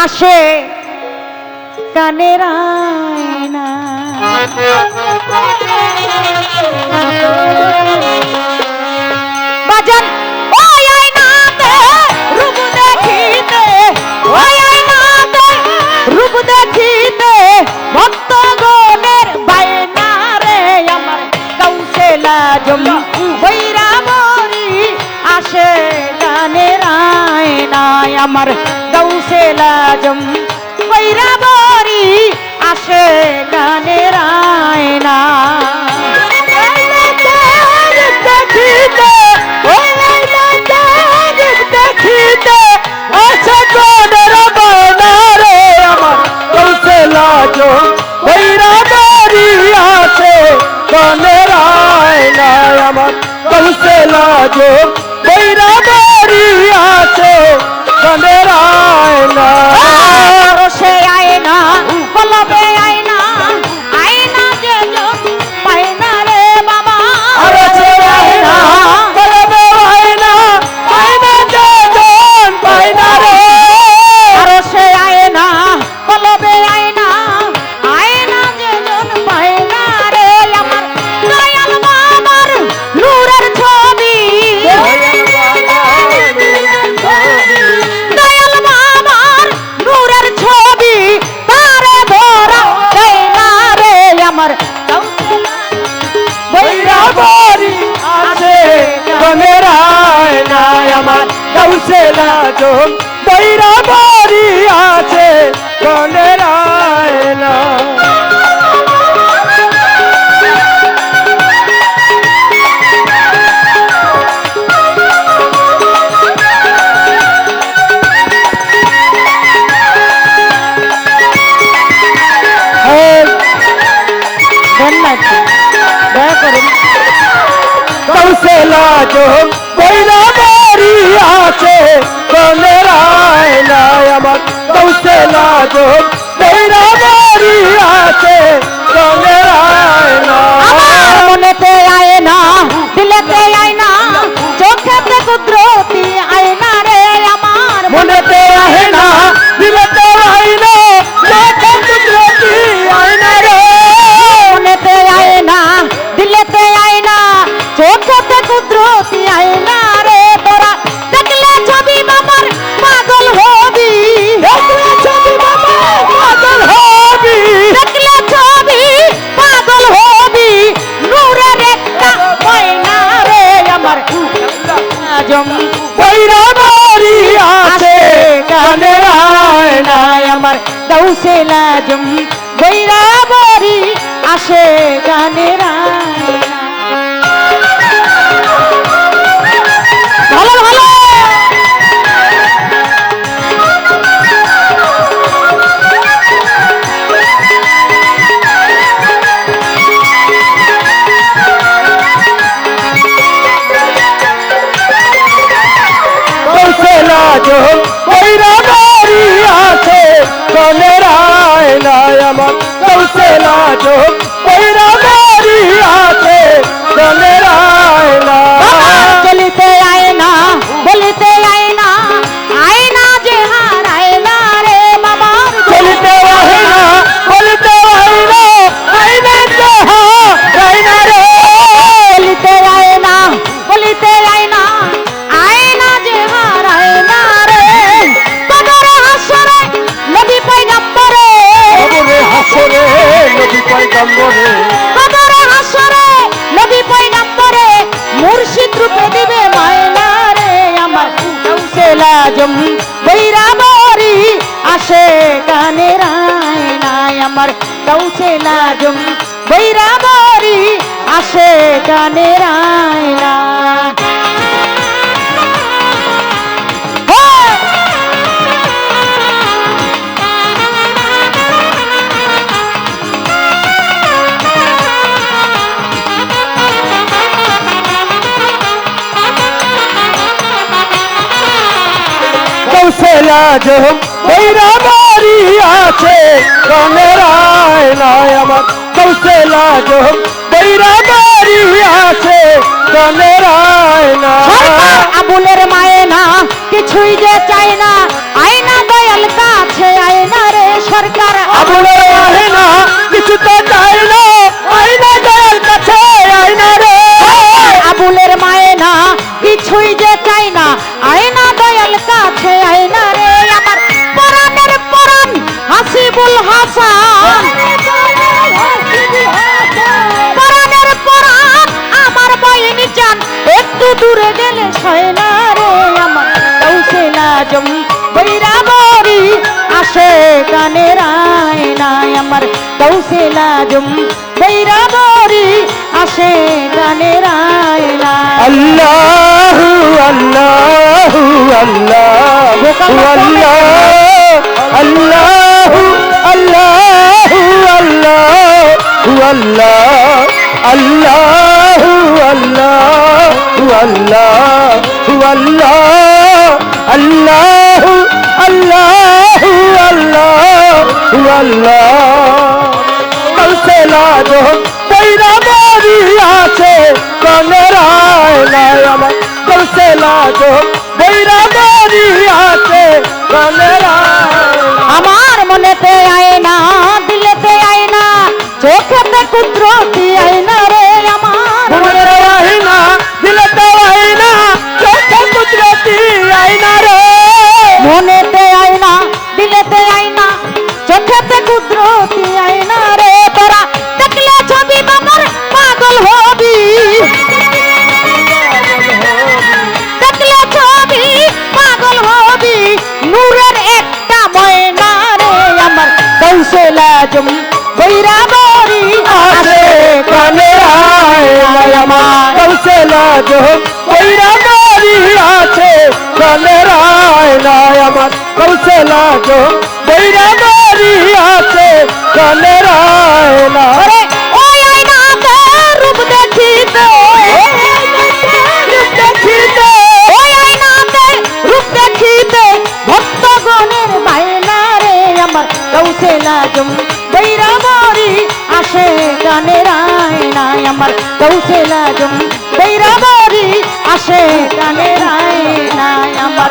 আসে কানের আয়না নাই আমার দৌসে লাজম। বৈরা বারি আসে গানে রায় না চোখ বৈরা বাড়ি আছে কনের আয়না দয়া করুন। কৌশলা যোগ বৈরা বাড়ি আছে আমার দৌসেলা জম বৈরাবরি আসে গানেরা। বৈরা বরি আসে কানে রায় নাই আমার কাউসে লাজম বৈরা বরি আসে কানে রায় না আজ বৈরা বাড়ি আছে রঙের আয়নায় আমার কৌশল আজ আছে রঙের আয়না আবুলের মায়ে না কিছুই যে চায় না আয়না দয়াল কাছে আয়না রে সরকার। আবুলের মায়ে না কিছু তো চায় না আয়না দয়াল কাছে আয়না রে। আবুলের মায়ে না কিছুই যে চায় না আয়না কৌশে লাজম বৈরাবরি আসে গানের আয়নায় আমার কৌশে লাজম বৈরাবরি আসে গানের আয়নায়। আল্লাহু আল্লাহু আল্লাহু আল্লাহ আল্লাহু আল্লাহু আল্লাহু আল্লাহ আল্লাহু আল্লাহু আল্লাহু আল্লাহ আল্লাহু, আল্লাহ আল্লাহ আল্লাহ। কৌশলা যো তৈরা বাড়ি আছে কনরায় আমার। কৌশলা যো তৈরা মারি আছে। কৌশলা যো তৈরা বাড়ি আছে কনেরায় না। ওরে ওই আয়নাতে রূপ দেখিতে দেখিতে ওই আয়নাতে রূপ দেখিতে ভক্তগণের বায়না আমার আসে আয়নায় আমার